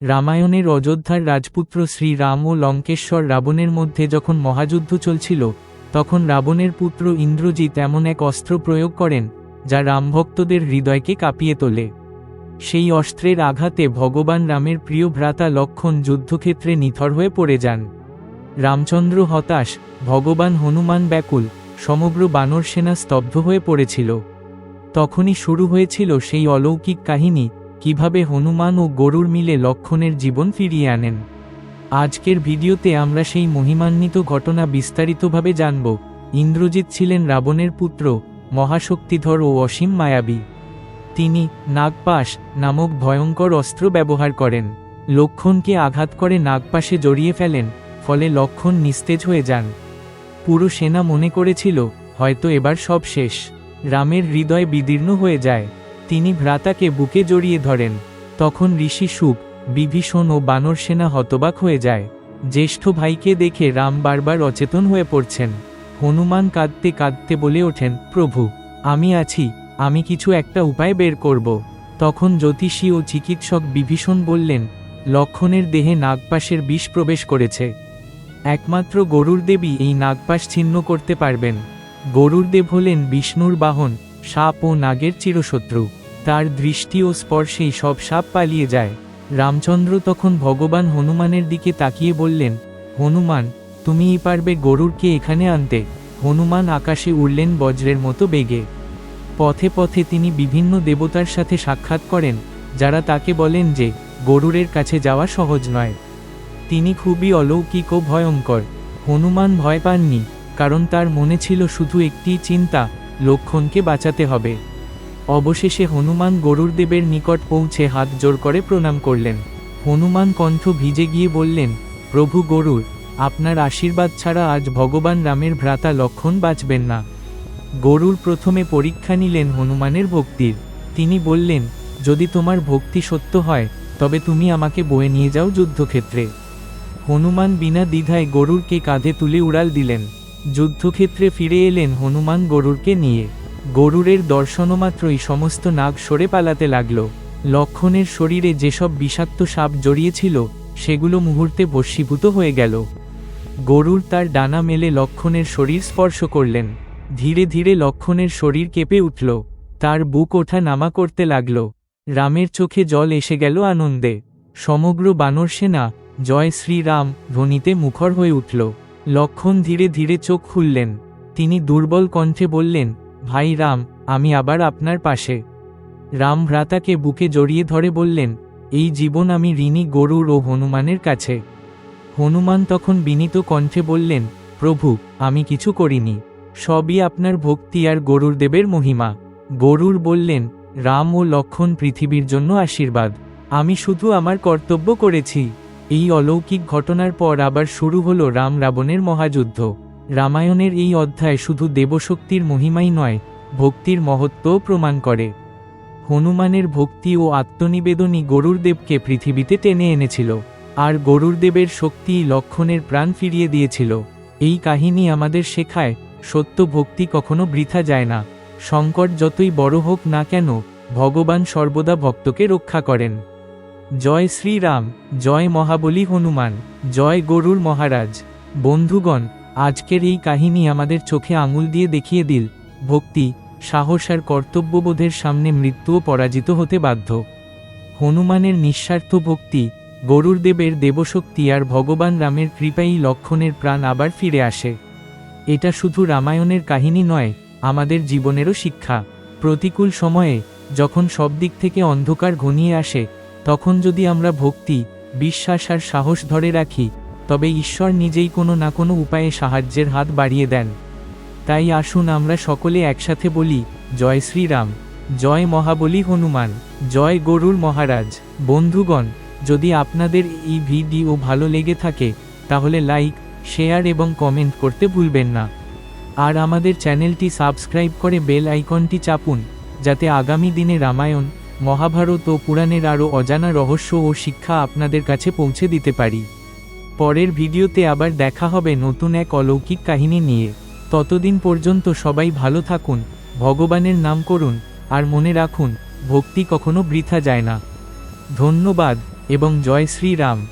রামায়ণের অযোধ্যার রাজপুত্র শ্রীরাম ও লঙ্কেশ্বর রাবণের মধ্যে যখন মহাযুদ্ধ চলছিল, তখন রাবণের পুত্র ইন্দ্রজিৎ এমন এক অস্ত্র প্রয়োগ করেন, যা রামভক্তদের হৃদয়কে কাঁপিয়ে তোলে। সেই অস্ত্রের আঘাতে ভগবান রামের প্রিয় ভ্রাতা লক্ষণ যুদ্ধক্ষেত্রে নিথর হয়ে পড়ে যান। রামচন্দ্র হতাশ, ভগবান হনুমান ব্যাকুল, সমগ্র বানর সেনা স্তব্ধ হয়ে পড়েছিল। তখনই শুরু হয়েছিল সেই অলৌকিক কাহিনী কীভাবে হনুমান ও গরুর মিলে লক্ষণের জীবন ফিরিয়ে আনেন। আজকের ভিডিওতে আমরা সেই মহিমান্বিত ঘটনা বিস্তারিতভাবে জানব। ইন্দ্রজিৎ ছিলেন রাবণের পুত্র, মহাশক্তিধর ও অসীম মায়াবী। তিনি নাগপাশ নামক ভয়ঙ্কর অস্ত্র ব্যবহার করেন। লক্ষণকে আঘাত করে নাগপাশে জড়িয়ে ফেলেন, ফলে লক্ষণ নিস্তেজ হয়ে যান। পুরো সেনা মনে করেছিল, হয়তো এবার সব শেষ। রামের হৃদয় বিদীর্ণ হয়ে যায়। তিনি ভ্রাতাকে বুকে জড়িয়ে ধরেন। তখন ঋষি সুখ, বিভীষণ ও বানর সেনা হতবাক হয়ে যায়। জ্যেষ্ঠ ভাইকে দেখে রাম বারবার অচেতন হয়ে পড়ছেন। হনুমান কাঁদতে কাঁদতে বলে ওঠেন, প্রভু, আমি আছি, আমি কিছু একটা উপায় বের করব। তখন জ্যোতিষী ও চিকিৎসক বিভীষণ বললেন, লক্ষণের দেহে নাগপাশের বিষ প্রবেশ করেছে। একমাত্র গরুর দেবী এই নাগপাশ ছিন্ন করতে পারবেন। গরুর দেব হলেন বিষ্ণুর বাহন, সাপ ও নাগের চিরশত্রু। তার দৃষ্টি ও স্পর্শেই সব সাপ পালিয়ে যায়। রামচন্দ্র তখন ভগবান হনুমানের দিকে তাকিয়ে বললেন, হনুমান তুমিই পারবে গরুরকে এখানে আনতে। হনুমান আকাশে উড়লেন বজ্রের মতো বেগে। পথে পথে তিনি বিভিন্ন দেবতার সাথে সাক্ষাৎ করেন, যারা তাকে বলেন যে, গরুরের কাছে যাওয়া সহজ নয়। তিনি খুবই অলৌকিক ও ভয়ঙ্কর। হনুমান ভয় পাননি, কারণ তার মনে ছিল শুধু একটি চিন্তা, লক্ষণকে বাঁচাতে হবে। অবশেষে হনুমান গরুরদেবের নিকট পৌঁছে হাত জোর করে প্রণাম করলেন। হনুমান কণ্ঠ ভিজে গিয়ে বললেন, প্রভু গরুর, আপনার আশীর্বাদ ছাড়া আজ ভগবান রামের ভ্রাতা লক্ষণ বাঁচবেন না। গরুর প্রথমে পরীক্ষা নিলেন হনুমানের ভক্তির। তিনি বললেন, যদি তোমার ভক্তি সত্য হয়, তবে তুমি আমাকে বয়ে নিয়ে যাও যুদ্ধক্ষেত্রে। হনুমান বিনা দ্বিধায় গরুরকে কাঁধে তুলে উড়াল দিলেন। যুদ্ধক্ষেত্রে ফিরে এলেন হনুমান গরুরকে নিয়ে। গরুরের দর্শনমাত্রই সমস্ত নাগ সরে পালাতে লাগল। লক্ষণের শরীরে যেসব বিষাক্ত সাপ জড়িয়েছিল, সেগুলো মুহূর্তে ভস্মীভূত হয়ে গেল। গরুর তার ডানা মেলে লক্ষণের শরীর স্পর্শ করলেন। ধীরে ধীরে লক্ষণের শরীর কেঁপে উঠল। তার বুক ওঠা নামা করতে লাগল। রামের চোখে জল এসে গেল আনন্দে। সমগ্র বানর সেনা, জয় শ্রীরাম, ধ্বনিতে মুখর হয়ে উঠল। লক্ষণ ধীরে ধীরে চোখ খুললেন। তিনি দুর্বল কণ্ঠে বললেন ভাই রাম, আমি আবার আপনার পাশে। রাম ভ্রাতাকে বুকে জড়িয়ে ধরে বললেন, এই জীবন আমি ঋণী গরুর ও হনুমানের কাছে। হনুমান তখন বিনীত কণ্ঠে বললেন, প্রভু, আমি কিছু করিনি। সবই আপনার ভক্তি আর গরুর দেবের মহিমা। গরুর বললেন, রাম ও লক্ষণ পৃথিবীর জন্য আশীর্বাদ। আমি শুধু আমার কর্তব্য করেছি। এই অলৌকিক ঘটনার পর আবার শুরু হলো রাম রাবণের মহাযুদ্ধ। রামায়ণের এই অধ্যায় শুধু দেবশক্তির মহিমাই নয়, ভক্তির মহত্বও প্রমাণ করে। হনুমানের ভক্তি ও আত্মনিবেদনই গরুরদেবকে পৃথিবীতে টেনে এনেছিল, আর গরুরদেবের শক্তি লক্ষণের প্রাণ ফিরিয়ে দিয়েছিল। এই কাহিনী আমাদের শেখায়, সত্য ভক্তি কখনো বৃথা যায় না, সংকট যতই বড় হোক না কেন, ভগবান সর্বদা ভক্তকে রক্ষা করেন। জয় শ্রীরাম, জয় মহাবলী হনুমান, জয় গরুর মহারাজ। বন্ধুগণ আজকের এই কাহিনী আমাদের চোখে আঙুল দিয়ে দেখিয়ে দিল, ভক্তি, সাহস আর কর্তব্যবোধের সামনে মৃত্যুও পরাজিত হতে বাধ্য। হনুমানের নিঃস্বার্থ ভক্তি গরুর দেবের দেবশক্তি আর ভগবান রামের কৃপাই লক্ষণের প্রাণ আবার ফিরে আসে। এটা শুধু রামায়ণের কাহিনী নয়, আমাদের জীবনেরও শিক্ষা। প্রতিকূল সময়ে, যখন সব দিক থেকে অন্ধকার ঘনিয়ে আসে, তখন যদি আমরা ভক্তি, বিশ্বাস আর সাহস ধরে রাখি তবে ঈশ্বর নিজেই কোনো না কোনো উপায়ে সাহায্যের হাত বাড়িয়ে দেন। তাই আসুন আমরা সকলে একসাথে বলি, জয় শ্রীরাম, জয় মহাবলী হনুমান, জয় গরুর মহারাজ। বন্ধুগণ, যদি আপনাদের এই ভিডিও ভালো লেগে থাকে, তাহলে লাইক, শেয়ার এবং কমেন্ট করতে ভুলবেন না। আর আমাদের চ্যানেলটি সাবস্ক্রাইব করে বেল আইকনটি চাপুন, যাতে আগামী দিনে রামায়ণ, মহাভারত ও পুরাণের আরও অজানা রহস্য ও শিক্ষা আপনাদের কাছে পৌঁছে দিতে পারি। পরের ভিডিওতে আবার দেখা হবে নতুন এক অলৌকিক কাহিনী নিয়ে। ততদিন পর্যন্ত সবাই ভালো থাকুন, ভগবানের নাম করুন, আর মনে রাখুন, ভক্তি কখনো বৃথা যায় না। ধন্যবাদ এবং জয় শ্রীরাম।